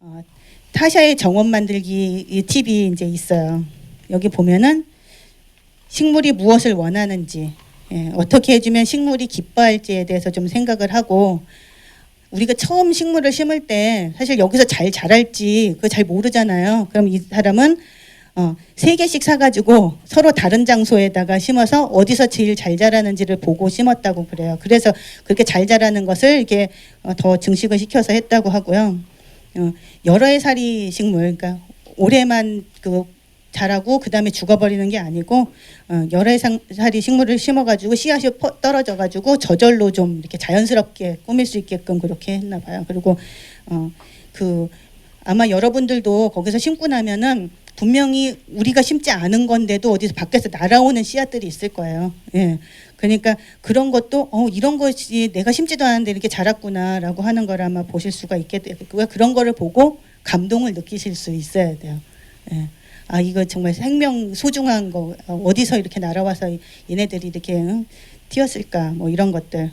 어, 타샤의 정원 만들기 이 팁이 이제 있어요. 여기 보면은 식물이 무엇을 원하는지 예, 어떻게 해주면 식물이 기뻐할지에 대해서 좀 생각을 하고 우리가 처음 식물을 심을 때 사실 여기서 잘 자랄지 그거 잘 모르잖아요. 그럼 이 사람은 어, 세 개씩 사가지고 서로 다른 장소에다가 심어서 어디서 제일 잘 자라는지를 보고 심었다고 그래요. 그래서 그렇게 잘 자라는 것을 이렇게 어, 더 증식을 시켜서 했다고 하고요. 어, 여러 해 살이 식물, 그러니까 올해만 그 자라고 그 다음에 죽어버리는 게 아니고 어, 여러 해 상- 살이 식물을 심어가지고 씨앗이 퍼- 떨어져가지고 저절로 좀 이렇게 자연스럽게 꾸밀 수 있게끔 그렇게 했나 봐요. 그리고 어, 그 아마 여러분들도 거기서 심고 나면은 분명히 우리가 심지 않은 건데도 어디서 밖에서 날아오는 씨앗들이 있을 거예요. 예. 그러니까 그런 것도 어 이런 것이 내가 심지도 않았는데 이렇게 자랐구나라고 하는 걸 아마 보실 수가 있게 되고요. 그런 거를 보고 감동을 느끼실 수 있어야 돼요. 예. 아 이거 정말 생명 소중한 거 어, 어디서 이렇게 날아와서 이- 얘네들이 이렇게 응? 튀었을까 뭐 이런 것들